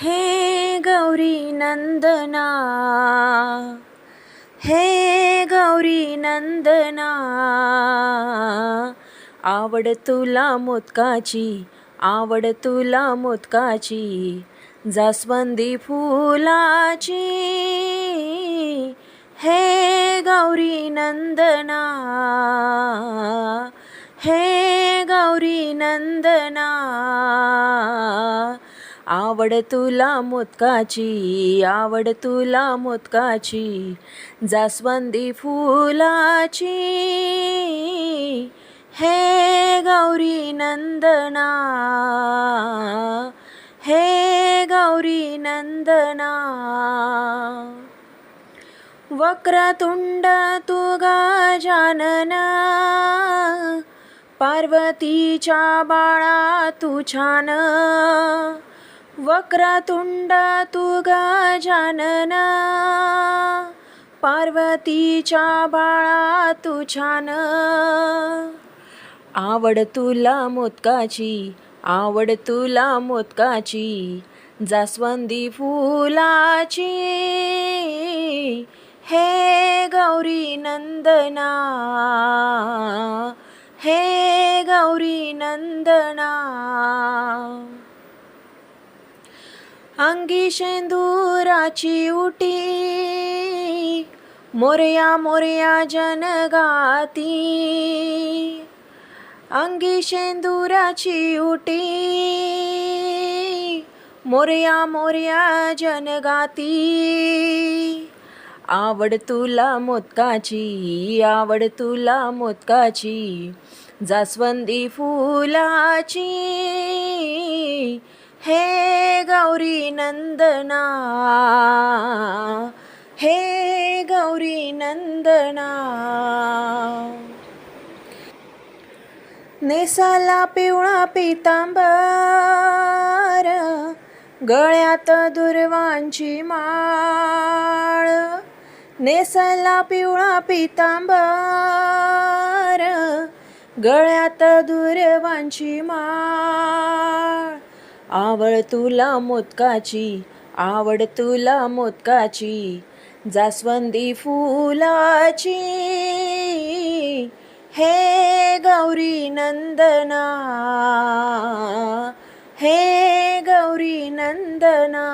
हे गौरी नंदना हे गौरी नंदना आवड तुला मोदकाची आवड तुला मोदकाची जास्वंदी फुलाची. हे गौरी नंदना हे गौरी नंदना आवड तुला मोदकाची आवड तुला मोदकाची जास्वंदी फुलाची. हे गौरी नंदना हे गौरी नंदना. वक्रतुंड तुगा जानना पार्वतीच्या बाळा तू छान. वक्रतुंड तू गजानन पार्वतीच्या बाळा तू छान. आवड तुला मोदकाची आवड तुला मोदकाची जास्वंदी फुलाची. हे गौरी नंदना हे गौरी नंदना. अंगी शेंदुराची उटी. मोरया मोरया जनगाती. अंगी शेंदुराची उटी. मोरया मोरया जनगाती. आवड तुला मोदकाची आवड तुला मोदकाची. जास्वंदी फुलाची. हे गौरी नंदना हे गौरी नंदना नेसाला पिवळा पितांबर गळ्यात दुर्वांची माळ नेसाला पिवळा पितांबर गळ्यात दुर्वांची माळ आवड तुला मोदकाची आवड तुला मोदकाची जास्वंदी फुलाची. हे गौरी नंदना हे गौरी नंदना.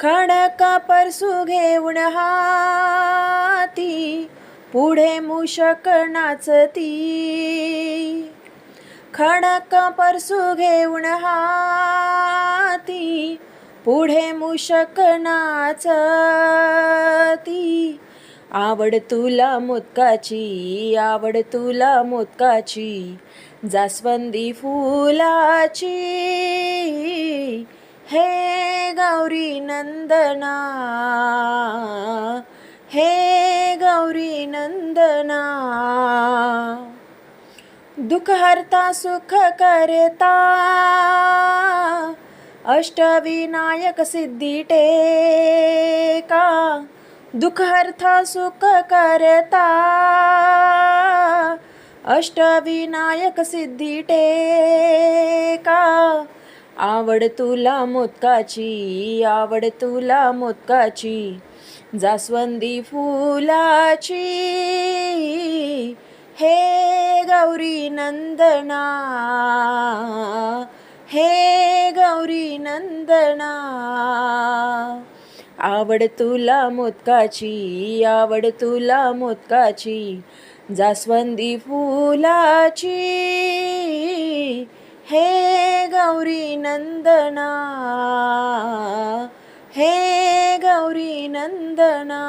खडका परसू घेऊन हाती पुढे मुशक नाचती. खडक परसू घेऊन हाती पुढे मुशक नाचती. आवड तुला मोदकाची आवड तुला मोदकाची जास्वंदी फुलाची. हे गौरी नंदना हे गौरी नंदना. दुःख हरता सुख करता। अष्टविनायक सिद्धी टेका। दुःख हरता सुख करता। अष्टविनायक सिद्धी टेका। आवड तुला मोदकाची आवड तुला मोदकाची जास्वंदी फुलाची। हे गौरी नंदना हे गौरी नंदना आवड तुला मोदकाची आवड तुला मोदकाची जास्वंदी फुलाची. हे गौरी नंदना हे गौरी नंदना.